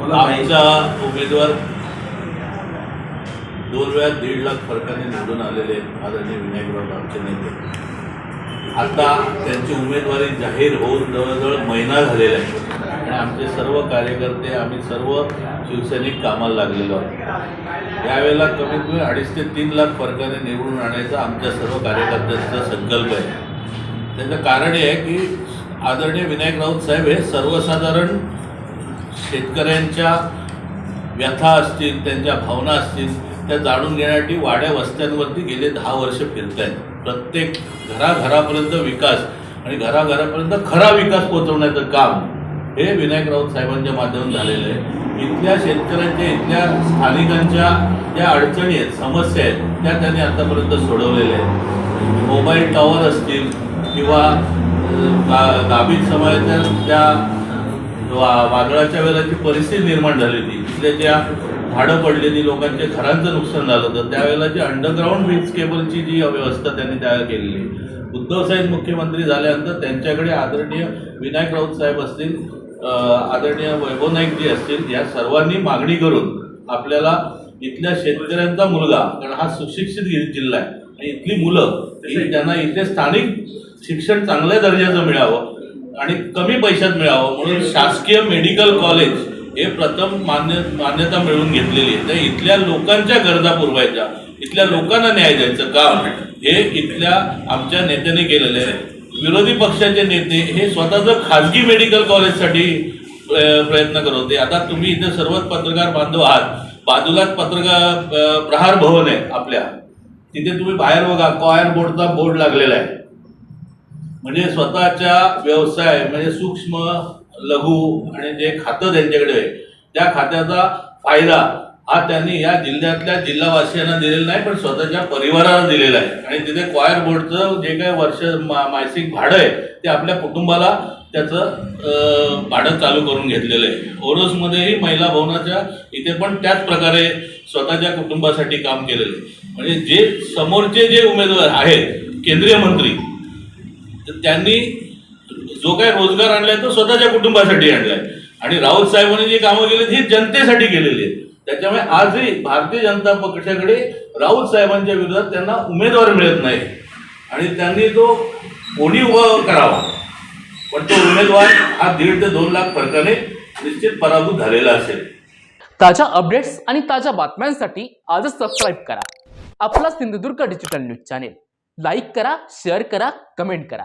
आमचा उमेदवार दोन वेळा दीड लाख फरकाने निवडून आलेले आदरणीय विनायकराव आमचे नेते. आता त्यांची उमेदवारी जाहीर होऊन जवळजवळ महिना झालेला आहे. आणि आमचे सर्व कार्यकर्ते आम्ही सर्व शिवसैनिक कामाला लागलेलो आहोत. यावेळेला कमीत कमी अडीच ते तीन लाख फरकाने निवडून आणायचा आमच्या सर्व कार्यकर्त्यांचा संकल्प आहे. त्याचं कारण हे आहे की आदरणीय विनायक राऊत साहेब हे सर्वसाधारण शेतकऱ्यांच्या व्यथा असतील त्यांच्या भावना असतील त्या जाणून घेण्यासाठी वाड्या वस्त्यांवरती गेले दहा वर्ष फिरत आहेत प्रत्येक घराघरापर्यंत विकास आणि घराघरापर्यंत खरा विकास पोहोचवण्याचं काम हे विनायक राऊत साहेबांच्या माध्यमातून झालेलं आहे. इथल्या शेतकऱ्यांच्या इथल्या स्थानिकांच्या ज्या अडचणी आहेत समस्या आहेत त्या त्यांनी आतापर्यंत सोडवलेल्या आहेत. मोबाईल टॉवर असतील किंवा अं, गा गाभीत समाजाच्या त्या वा वादळाच्या वेळेला जी परिस्थिती निर्माण झाली होती तिथल्या ज्या झाडं पडलेली लोकांच्या घरांचं नुकसान झालं होतं त्यावेळेला जी अंडरग्राऊंड वीज केबलची जी व्यवस्था त्यांनी तयार केलेली आहे. उद्धव साहेब मुख्यमंत्री झाल्यानंतर त्यांच्याकडे आदरणीय विनायक राऊत साहेब असतील आदरणीय वैभव नाईक जी असतील या सर्वांनी मागणी करून आपल्याला इथल्या शेतकऱ्यांचा मुलगा कारण हा सुशिक्षित जिल्हा आहे आणि इथली मुलं त्यांना इथे स्थानिक शिक्षण चांगल्या दर्जाचं मिळावं आणि कमी पैशात मिळावं म्हणून शासकीय मेडिकल कॉलेज हे प्रथम मान्य मान्यता मिळवून घेतलेली आहे. तर इथल्या लोकांच्या गरजा पुरवायच्या इथल्या लोकांना न्याय द्यायचं काम हे इथल्या आमच्या नेत्याने केलेलं आहे. विरोधी पक्षाचे नेते हे स्वतःचं खाजगी मेडिकल कॉलेजसाठी प्रयत्न करत होते. आता तुम्ही इथे सर्वच पत्रकार बांधव आहात. बाजूलाच पत्रकार प्रहार भवन आहे आपल्या. तिथे तुम्ही बाहेर बघा कॉयर बोर्डचा बोर्ड लागलेला आहे. म्हणजे स्वतःच्या व्यवसाय म्हणजे सूक्ष्म लघु आणि जे खातं त्यांच्याकडे आहे त्या खात्याचा फायदा हा त्यांनी या जिल्ह्यातल्या जिल्हावासियांना दिलेला नाही पण स्वतःच्या परिवाराला दिलेला आहे. आणि तिथे क्वायर बोर्डचं जे काही वर्ष मा- मासिक भाडं आहे ते आपल्या कुटुंबाला त्याचं भाडं चालू करून घेतलेलं आहे. ओरोसमध्येही महिला भवनाच्या इथे पण त्याच प्रकारे स्वतःच्या कुटुंबासाठी काम केलेलं आहे. म्हणजे जे समोरचे जे उमेदवार आहेत केंद्रीय मंत्री तर त्यांनी जो काही रोजगार आणलाय तो स्वतःच्या कुटुंबासाठी आणलाय. आणि राऊत साहेबांनी जी कामं केली ही जनतेसाठी केलेली आहेत. त्याच्यामुळे आजही भारतीय जनता पक्षाकडे राऊत साहेबांच्या विरोधात त्यांना उमेदवार मिळत नाही आणि त्यांनी तो कोणी व करावा. पण तो उमेदवार हा दीड ते दोन लाख फरकाने निश्चित पराभूत झालेला असेल. ताज्या अपडेट्स आणि ताज्या बातम्यांसाठी आजच सबस्क्राईब करा. आपला Sindhudurg digital news channel like करा शेअर करा कमेंट करा.